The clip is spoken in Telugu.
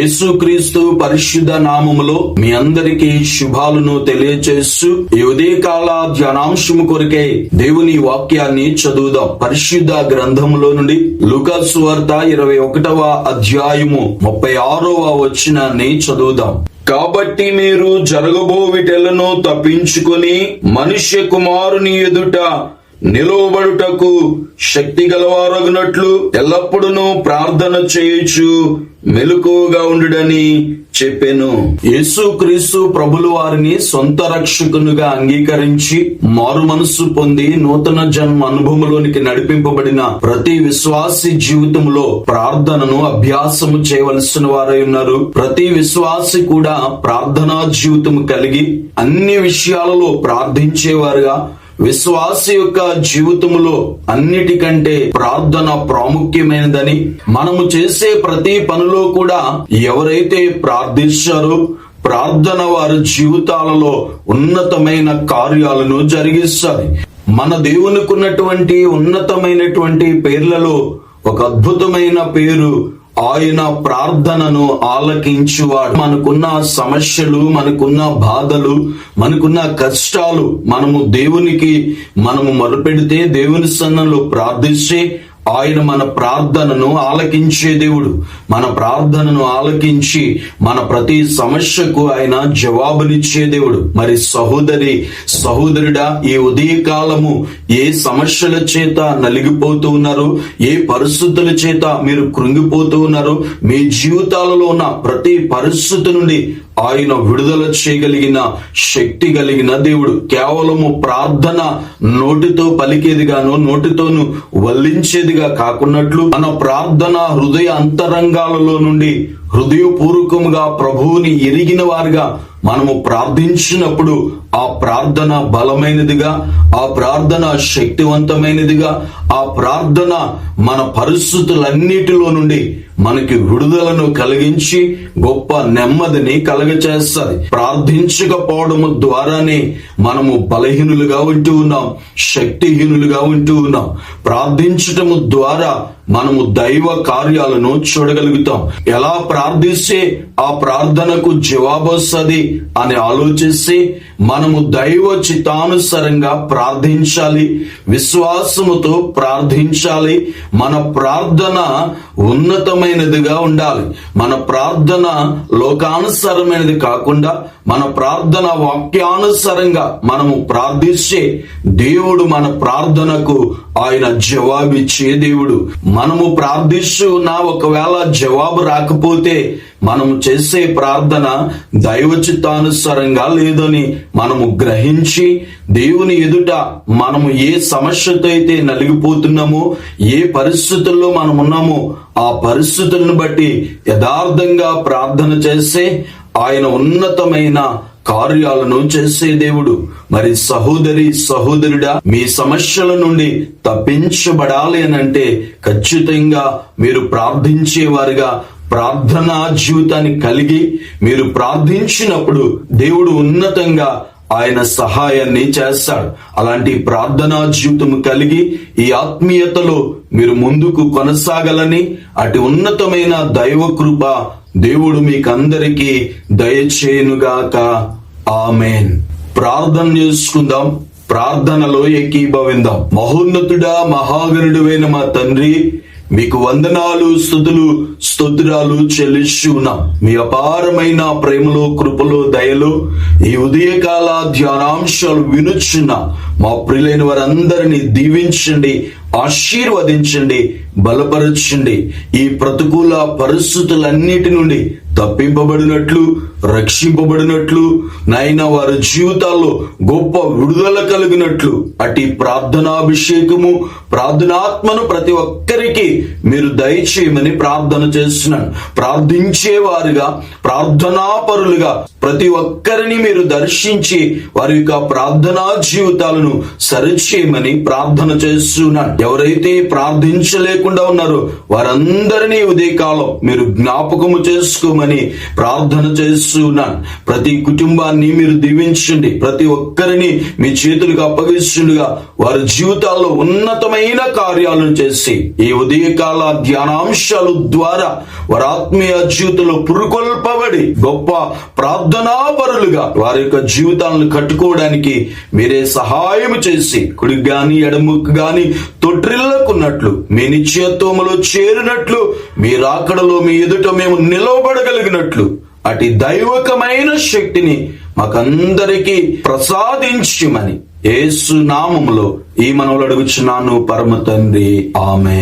యేసుక్రీస్తు పరిశుద్ధ నామములో మీ అందరికీ శుభాలను తెలియచేస్తూ ఈ ఉదయకాల ధ్యానాంశము కొరికే దేవుని వాక్యాన్ని చదువుదాం. పరిశుద్ధ గ్రంథములో నుండి లుకస్ వార్త ఇరవై ఒకటవ అధ్యాయము ముప్పై ఆరవ వచ్చినాన్ని చదువుదాం. కాబట్టి మీరు జరగబో విటలను తప్పించుకొని మనుష్య కుమారుని ఎదుట నిలువబడుటకు శక్తి గలవారగినట్లు ఎల్లప్పుడూ ప్రార్థన చేయొచ్చు మెలకువగా ఉండుడని చెప్పాను. యేసు క్రీస్తు ప్రభులు వారిని సొంత రక్షకునుగా అంగీకరించి మారు మనస్సు పొంది నూతన జన్మ అనుభవంలోనికి నడిపింపబడిన ప్రతి విశ్వాసి జీవితంలో ప్రార్థనను అభ్యాసము చేయవలసిన వారై ఉన్నారు. ప్రతి విశ్వాసి కూడా ప్రార్థనా జీవితం కలిగి అన్ని విషయాలలో ప్రార్థించేవారుగా విశ్వాస యొక్క జీవితంలో అన్నిటికంటే ప్రార్థన ప్రాముఖ్యమైనదని మనము చేసే ప్రతి పనిలో కూడా ఎవరైతే ప్రార్థిస్తారో ప్రార్థన వారి జీవితాలలో ఉన్నతమైన కార్యాలను జరిగిస్తుంది మన దేవునికి ఉన్నటువంటి ఉన్నతమైనటువంటి పేర్లలో ఒక అద్భుతమైన పేరు ఆయన ప్రార్థనను ఆలకించువాడు. మనకున్న సమస్యలు మనకున్న బాధలు మనకున్న కష్టాలు మనము దేవునికి మనము మొదలుపెడితే దేవుని సన్నంలో ప్రార్థిస్తే ఆయన మన ప్రార్థనను ఆలకించే దేవుడు. మన ప్రార్థనను ఆలకించి మన ప్రతి సమస్యకు ఆయన జవాబునిచ్చే దేవుడు. మరి సహోదరి సహోదరుడా ఈ ఉదయకాలము ఏ సమస్యల చేత నలిగిపోతూ ఉన్నారు ఏ పరిస్థితుల చేత మీరు కృంగిపోతూ ఉన్నారు మీ జీవితాలలో ఉన్న ప్రతి పరిస్థితి నుండి ఆయన విడుదల చేయగలిగిన శక్తి కలిగిన దేవుడు. కేవలము ప్రార్థన నోటితో పలికేదిగాను నోటితోను వల్లించేదిగా కాకున్నట్లు మన ప్రార్థన హృదయ అంతరంగాలలో నుండి హృదయపూర్వకముగా ప్రభువుని ఎరిగిన వారుగా మనము ప్రార్థించినప్పుడు ఆ ప్రార్థన బలమైనదిగా ఆ ప్రార్థన శక్తివంతమైనదిగా ఆ ప్రార్థన మన పరిస్థితులన్నిటిలో నుండి మనకి విడుదలను కలిగించి గొప్ప నెమ్మదిని కలగచేస్తుంది. ప్రార్థించకపోవడము ద్వారానే మనము బలహీనులుగా ఉంటూ ఉన్నాం శక్తిహీనులుగా ఉంటూ ఉన్నాం. ప్రార్థించటము ద్వారా మనము దైవ కార్యాలను చూడగలుగుతాం. ఎలా ప్రార్థిస్తే ఆ ప్రార్థనకు జవాబు వస్తుంది అని ఆలోచిస్తే మనము దైవ చిత్తానుసారంగా ప్రార్థించాలి విశ్వాసముతో ప్రార్థించాలి. మన ప్రార్థన ఉన్నతమైన ఉన్నతమైనదిగా ఉండాలి. మన ప్రార్థన లోకానుసారమైనది కాకుండా మన ప్రార్థన వాక్యానుసారంగా మనము ప్రార్థిస్తే దేవుడు మన ప్రార్థనకు ఆయన జవాబిచ్చే దేవుడు. మనము ప్రార్థిస్తూ నా ఒకవేళ జవాబు రాకపోతే మనము చేసే ప్రార్థన దైవ చిత్తానుసారంగా లేదని మనము గ్రహించి దేవుని ఎదుట మనము ఏ సమస్యతో అయితే నలిగిపోతున్నామో ఏ పరిస్థితుల్లో మనం ఉన్నామో ఆ పరిస్థితులను బట్టి యథార్థంగా ప్రార్థన చేస్తే ఆయన ఉన్నతమైన కార్యాలను చేసే దేవుడు. మరి సహోదరి సహోదరుడా మీ సమస్యల నుండి తప్పించబడాలి అని అంటే ఖచ్చితంగా మీరు ప్రార్థించేవారుగా ప్రార్థనా జీవితాన్ని కలిగి మీరు ప్రార్థించినప్పుడు దేవుడు ఉన్నతంగా ఆయన సహాయాన్ని చేస్తాడు. అలాంటి ప్రార్థనా జీవితం కలిగి ఈ ఆత్మీయతలో మీరు ముందుకు కొనసాగాలని అటు ఉన్నతమైన దైవ కృప దేవుడు మీకందరికీ దయచేయునుగాక. ఆమెన్. ప్రార్థన చేసుకుందాం. ప్రార్థనలో ఏకీభవిందాం. మహోన్నతుడా మహాగణుడువైన మా తండ్రి మీకు వందనాలు స్థుతులు స్తోత్రాలు చెల్లిస్తున్నాం మీ అపారమైన ప్రేమలో కృపలో దయలో ఈ ఉదయకాల ధ్యానాంశాలు వినుచున్న. మా ప్రియులైన వారందరినీ దీవించండి ఆశీర్వదించండి బలపరచండి. ఈ ప్రతికూల పరిస్థితులన్నిటి నుండి తప్పింపబడినట్లు రక్షింపబడినట్లు నాయన వారి జీవితాల్లో గొప్ప విడుదల కలిగినట్లు. అటు ప్రార్థనాభిషేకము ప్రార్థనాత్మను ప్రతి ఒక్కరికి మీరు దయచేయమని ప్రార్థన చేస్తున్నాను. ప్రార్థించేవారుగా ప్రార్థనాపరులుగా ప్రతి ఒక్కరిని మీరు దర్శించి వారి యొక్క ప్రార్థనా జీవితాలను సరిచేయమని ప్రార్థన చేస్తున్నాను. ఎవరైతే ప్రార్థించలేకుండా ఉన్నారో వారందరినీ ఉదయకాలం మీరు జ్ఞాపకము చేసుకోమని చేయమని ప్రార్థన చేస్తున్నాను. ప్రతి కుటుంబాన్ని మీరు దీవించండి. ప్రతి ఒక్కరిని మీ చేతులకు అప్పగిస్తుండగా వారి జీవితాల్లో ఉన్నతమైన కార్యాలను చేసి ఈ ఉదయకాల ధ్యానాంశాల ద్వారా వారి ఆత్మీయ జీవితంలో పురుకొల్పబడి గొప్ప ప్రార్థనా పరులుగా వారి యొక్క జీవితాలను కట్టుకోవడానికి మీరే సహాయం చేసి కుడికి గాని ఎడముకు గాని చేరుకున్నట్లు మీ నిశ్చయత్వములో చేరినట్లు మీ రాకడలో మీ ఎదుట మేము నిలవబడగలిగినట్లు. అటు దైవకమైన శక్తిని మాకందరికీ ప్రసాదించుమని ఏసు నామములో ఈ మనవులు అడుగుచున్నాను పరమ తండ్రి. ఆమె